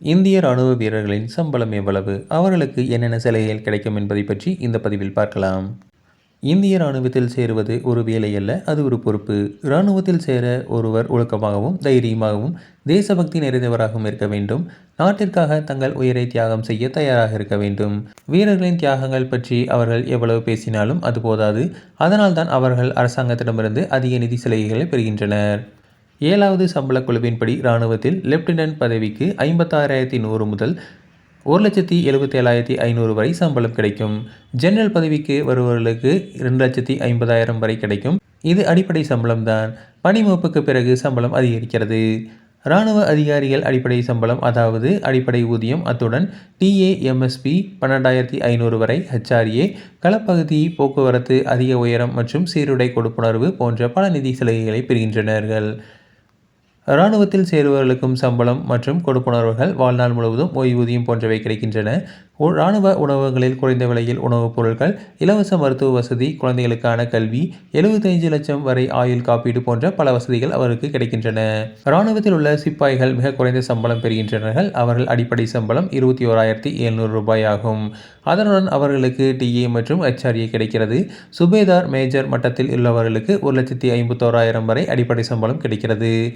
இந்திய ராணுவ வீரர்களின் சம்பளம் எவ்வளவு? அவர்களுக்கு என்னென்ன சலுகைகள் கிடைக்கும் என்பதை பற்றி இந்த பதிவில் பார்க்கலாம். இந்திய ராணுவத்தில் சேருவது ஒரு வேலை அல்ல அது ஒரு பொறுப்பு. இராணுவத்தில் சேர ஒருவர் ஒழுக்கமாகவும் தைரியமாகவும் தேசபக்தி நிறைந்தவராகவும் இருக்க வேண்டும். நாட்டிற்காக தங்கள் உயிரை தியாகம் செய்ய தயாராக இருக்க வேண்டும். வீரர்களின் தியாகங்கள் பற்றி அவர்கள் எவ்வளவு பேசினாலும் அது போதாது. அதனால்தான் அவர்கள் அரசாங்கத்திடமிருந்து அதிக நிதி சலுகைகளை பெறுகின்றனர். ஏழாவது சம்பள குழுவின்படி இராணுவத்தில் லெப்டினன்ட் பதவிக்கு ஐம்பத்தாறாயிரத்தி நூறு முதல் ஒரு லட்சத்தி எழுபத்தேழாயிரத்தி ஐநூறு வரை சம்பளம் கிடைக்கும். ஜெனரல் பதவிக்கு வருபவர்களுக்கு ரெண்டு லட்சத்தி ஐம்பதாயிரம் வரை கிடைக்கும். இது அடிப்படை சம்பளம் தான் பணிமூப்புக்கு பிறகு சம்பளம் அதிகரிக்கிறது. இராணுவ அதிகாரிகள் அடிப்படை சம்பளம் அதாவது அடிப்படை ஊதியம் அத்துடன் டிஏஎம்எஸ்பி பன்னெண்டாயிரத்தி ஐநூறு வரை ஹெச்ஆர்ஏ களப்பகுதி போக்குவரத்து அதிக உயரம் மற்றும் சீருடை கொடுப்புணர்வு போன்ற பல நிதி சலுகைகளை பெறுகின்றனர்கள். இராணுவத்தில் சேருவர்களுக்கும் சம்பளம் மற்றும் கொடுப்புணர்வுகள் வாழ்நாள் முழுவதும் ஓய்வூதியம் போன்றவை கிடைக்கின்றன. இராணுவ உணவகங்களில் குறைந்த விலையில் உணவுப் பொருட்கள் இலவச மருத்துவ வசதி குழந்தைகளுக்கான கல்வி 75 லட்சம் வரை ஆயுள் காப்பீடு போன்ற பல வசதிகள் அவருக்கு கிடைக்கின்றன. இராணுவத்தில் உள்ள சிப்பாய்கள் மிக குறைந்த சம்பளம் பெறுகின்றனர் அவர்கள் அடிப்படை சம்பளம் இருபத்தி ஓராயிரத்தி எழுநூறு ரூபாய் ஆகும். அதனுடன் அவர்களுக்கு டிஏ மற்றும் ஹெச்ஆர்ஏ கிடைக்கிறது. சுபேதார் மேஜர் மட்டத்தில் உள்ளவர்களுக்கு ஒரு லட்சத்தி ஐம்பத்தோராயிரம் வரை அடிப்படை சம்பளம் கிடைக்கிறது.